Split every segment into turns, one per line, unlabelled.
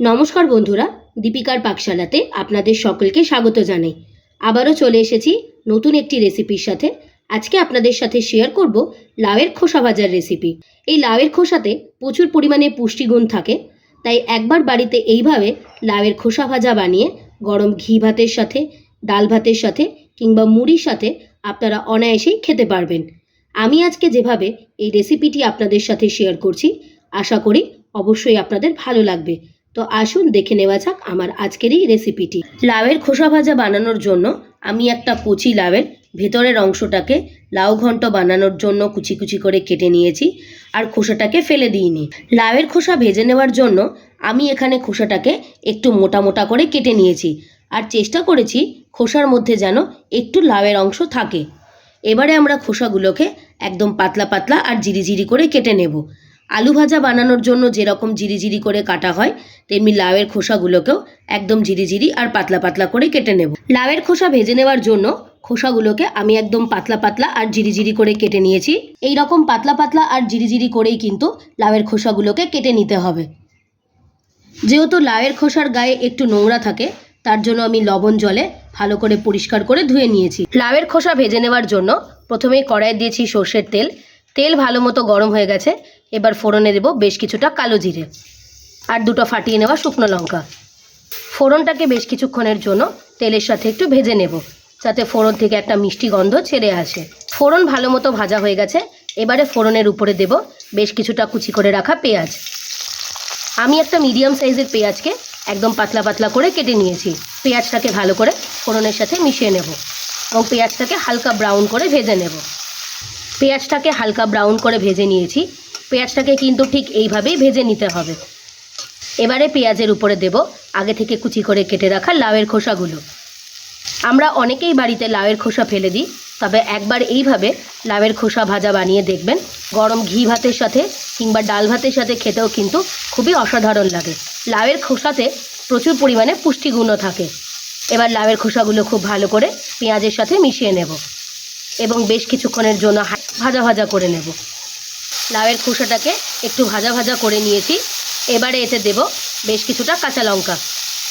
নমস্কার বন্ধুরা, দীপিকার পাকশালাতে আপনাদের সকলকে স্বাগত জানাই। আবারও চলে এসেছি নতুন একটি রেসিপির সাথে। আজকে আপনাদের সাথে শেয়ার করব লাউয়ের খোসা ভাজার রেসিপি এই লাউয়ের খোসাতে প্রচুর পরিমাণে পুষ্টিগুণ থাকে, তাই একবার বাড়িতে এইভাবে লাউয়ের খোসা ভাজা বানিয়ে গরম ঘি ভাতের সাথে, ডাল ভাতের সাথে কিংবা মুড়ির সাথে আপনারা অনায়াসেই খেতে পারবেন। আমি আজকে যেভাবে এই রেসিপিটি আপনাদের সাথে শেয়ার করছি, আশা করি অবশ্যই আপনাদের ভালো লাগবে। তো আসুন দেখে নেওয়া যাক আমার আজকের এই রেসিপিটি লাউয়ের খোসা ভাজা বানানোর জন্য আমি একটা কচি লাউয়ের ভেতরের অংশটাকে লাউ ঘন্ট বানানোর জন্য কুচি কুচি করে কেটে নিয়েছি আর খোসাটাকে ফেলে দিইনি। লাউয়ের খোসা ভেজে নেওয়ার জন্য আমি এখানে খোসাটাকে একটু মোটা মোটা করে কেটে নিয়েছি আর চেষ্টা করেছি খোসার মধ্যে যেন একটু লাউয়ের অংশ থাকে। এবারে আমরা খোসাগুলোকে একদম পাতলা পাতলা আর জিরিজিরি করে কেটে নেব। আলু ভাজা বানানোর জন্য যেরকম জিরিজিরি করে কাটা হয়, তেমনি লাউয়ের খোসাগুলোকেও একদম ঝিরিঝিরি আর পাতলা পাতলা করে কেটে নেব। লাউয়ের খোসা ভেজে নেওয়ার জন্য খোসাগুলোকে আমি একদম পাতলা পাতলা আর ঝিরিঝিরি করে কেটে নিয়েছি। এই রকম পাতলা পাতলা আর ঝিরিঝিরি করেই কিন্তু লাউয়ের খোসাগুলোকে কেটে নিতে হবে। যেহেতু লাউয়ের খোসার গায়ে একটু নোংরা থাকে, তার জন্য আমি লবণ জলে ভালো করে পরিষ্কার করে ধুয়ে নিয়েছি। লাউয়ের খোসা ভেজে নেওয়ার জন্য প্রথমেই কড়াইয়ে দিয়েছি সর্ষের তেল। তেল ভালো মতো গরম হয়ে গেছে। এবার ফোড়নে দেবো বেশ কিছুটা কালো জিরে আর দুটো ফাটিয়ে নেওয়া শুকনো লঙ্কা। ফোড়নটাকে বেশ কিছুক্ষণের জন্য তেলের সাথে একটু ভেজে নেব, যাতে ফোড়ন থেকে একটা মিষ্টি গন্ধ ছেড়ে আসে। ফোড়ন ভালো মতো ভাজা হয়ে গেছে, এবারে ফোড়নের উপরে দেব বেশ কিছুটা কুচি করে রাখা পেঁয়াজ। আমি একটা মিডিয়াম সাইজের পেঁয়াজকে একদম পাতলা পাতলা করে কেটে নিয়েছি। পেঁয়াজটাকে ভালো করে ফোড়নের সাথে মিশিয়ে নেব এবং পেঁয়াজটাকে হালকা ব্রাউন করে ভেজে নেব। পেঁয়াজটাকে হালকা ব্রাউন করে ভেজে নিয়েছি পেঁয়াজটাকে কিন্তু ঠিক এইভাবেই ভেজে নিতে হবে। এবারে পেঁয়াজের উপরে দেব আগে থেকে কুচি করে কেটে রাখা লাউয়ের খোসাগুলো। আমরা অনেকেই বাড়িতে লাউয়ের খোসা ফেলে দিই, তবে একবার এইভাবে লাউয়ের খোসা ভাজা বানিয়ে দেখবেন, গরম ঘি ভাতের সাথে কিংবা ডাল ভাতের সাথে খেতেও কিন্তু খুবই অসাধারণ লাগে। লাউয়ের খোসাতে প্রচুর পরিমাণে পুষ্টিগুণও থাকে। এবার লাউয়ের খোসাগুলো খুব ভালো করে পেঁয়াজের সাথে মিশিয়ে নেব এবং বেশ কিছুক্ষণের জন্য ভাজা ভাজা করে নেব। লাউয়ের খোসাটাকে একটু ভাজা ভাজা করে নিয়েছি। এবারে এতে দেব বেশ কিছুটা কাঁচা লঙ্কা।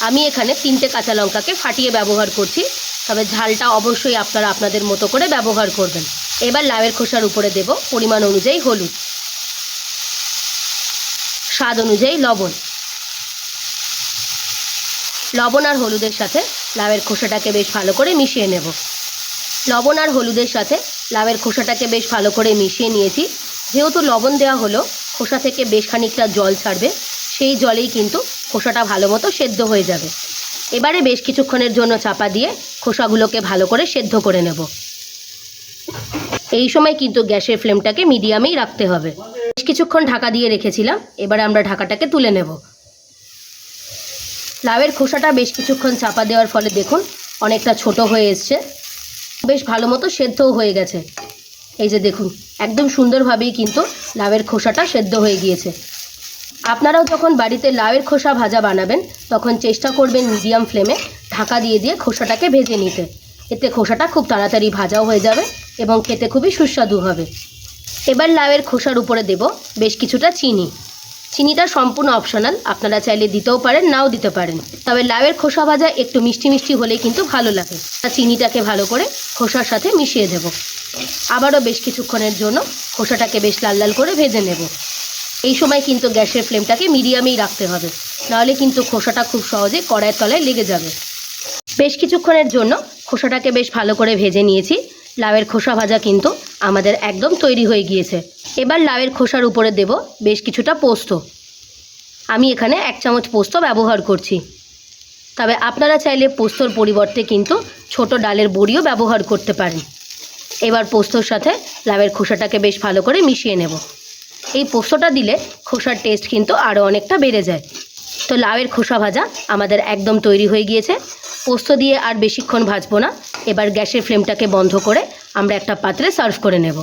আমি এখানে তিনটে কাঁচা লঙ্কাকে ফাটিয়ে ব্যবহার করছি, তবে ঝালটা অবশ্যই আপনারা আপনাদের মতো করে ব্যবহার করবেন। এবার লাউয়ের খোসার উপরে দেব পরিমাণ অনুযায়ী হলুদ। স্বাদ অনুযায়ী লবণ। লবণ আর হলুদের সাথে লাউয়ের খোসাটাকে বেশ ভালো করে মিশিয়ে নেব। লবণ আর হলুদের সাথে লাউয়ের খোসাটাকে বেশ ভালো করে মিশিয়ে নিয়েছি। যেহেতু লবণ দেওয়া হলো, খোসা থেকে বেশ খানিকটা জল ছাড়বে, সেই জলেই কিন্তু খোসাটা ভালো মতো সেদ্ধ হয়ে যাবে। এবারে বেশ কিছুক্ষণের জন্য চাপা দিয়ে খোসাগুলোকে ভালো করে সেদ্ধ করে নেব। এই সময় কিন্তু গ্যাসের ফ্লেমটাকে মিডিয়ামেই রাখতে হবে। বেশ কিছুক্ষণ ঢাকা দিয়ে রেখেছিলাম, এবারে আমরা ঢাকাটাকে তুলে নেব। লাউয়ের খোসাটা বেশ কিছুক্ষণ চাপা দেওয়ার ফলে দেখুন, অনেকটা ছোট হয়ে এসছে। বেশ ভালো মতো সেদ্ধও হয়ে গেছে। এই যে দেখুন, একদম সুন্দরভাবেই কিন্তু লাউয়ের খোসাটা সেদ্ধ হয়ে গিয়েছে। আপনারাও যখন বাড়িতে লাউয়ের খোসা ভাজা বানাবেন, তখন চেষ্টা করবেন মিডিয়াম ফ্লেমে ঢাকা দিয়ে দিয়ে খোসাটাকে ভেজে নিতে। এতে খোসাটা খুব তাড়াতাড়ি ভাজাও হয়ে যাবে এবং খেতে খুবই সুস্বাদু হবে। এবার লাউয়ের খোসার উপরে দেব বেশ কিছুটা চিনি। চিনিটা সম্পূর্ণ অপশনাল, আপনারা চাইলে দিতেও পারেন, নাও দিতে পারেন। তবে লাউয়ের খোসা ভাজা একটু মিষ্টি মিষ্টি হলেই কিন্তু ভালো লাগে। চিনিটাকে ভালো করে খোসার সাথে মিশিয়ে দেব। আবারও বেশ কিছুক্ষণের জন্য খোসাটাকে বেশ লাল লাল করে ভেজে নেব। এই সময় কিন্তু গ্যাসের ফ্লেমটাকে মিডিয়ামেই রাখতে হবে। নাহলে কিন্তু খোসাটা খুব সহজে কড়াইয়ের তলায় লেগে যাবে। বেশ কিছুক্ষণের জন্য খোসাটাকে বেশ ভালো করে ভেজে নিয়েছি। লাউয়ের খোসা ভাজা কিন্তু আমাদের একদম তৈরি হয়ে গিয়েছে। এবার লাউয়ের খোসার উপরে দেব বেশ কিছুটা পোস্ত। আমি এখানে এক চামচ পোস্ত ব্যবহার করছি। তবে আপনারা চাইলে পোস্তর পরিবর্তে কিন্তু ছোট ডালের বড়িও ব্যবহার করতে পারেন। এবার পোস্তর সাথে লাউয়ের খোসাটাকে বেশ ভালো করে মিশিয়ে নেব। এই পোস্তটা দিলে খোসার টেস্ট কিন্তু আরও অনেকটা বেড়ে যায়। তো লাউয়ের খোসা ভাজা আমাদের একদম তৈরি হয়ে গিয়েছে। পোস্ত দিয়ে আর বেশিক্ষণ ভাজবো না। এবার গ্যাসের ফ্লেমটাকে বন্ধ করে আমরা একটা পাত্রে সার্ভ করে নেব।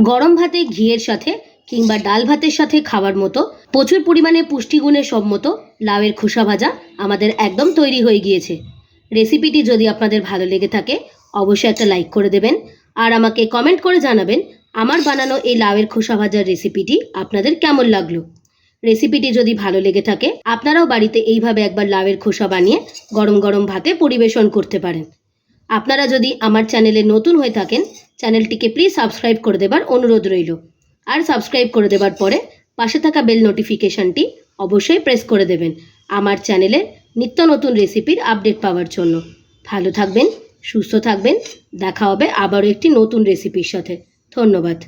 গরম ভাতে ঘিয়ের সাথে কিংবা ডাল ভাতের সাথে খাওয়ার মতো প্রচুর পরিমাণে পুষ্টিগুণের সম্মত লাউয়ের খোসা ভাজা আমাদের একদম তৈরি হয়ে গিয়েছে। রেসিপিটি যদি আপনাদের ভালো লেগে থাকে অবশ্যই একটা লাইক করে দেবেন। আর আমাকে কমেন্ট করে জানাবেন, আমার বানানো এই লাউয়ের খোসা ভাজার রেসিপিটি আপনাদের কেমন লাগল? রেসিপিটি যদি ভালো লেগে থাকে, আপনারাও বাড়িতে এইভাবে একবার লাউয়ের খোসা বানিয়ে গরম গরম ভাতে পরিবেশন করতে পারেন। আপনারা যদি আমার চ্যানেলে নতুন হয়ে থাকেন, চ্যানেলটিকে প্লিজ সাবস্ক্রাইব করে দেবার অনুরোধ রইল। আর সাবস্ক্রাইব করে দেবার পরে পাশে থাকা বেল নোটিফিকেশনটি অবশ্যই প্রেস করে দেবেন, আমার চ্যানেলে নিত্য নতুন রেসিপির আপডেট পাওয়ার জন্য। ভালো থাকবেন সুস্থ থাকবেন। দেখা হবে আবারও একটি নতুন রেসিপির সাথে। ধন্যবাদ।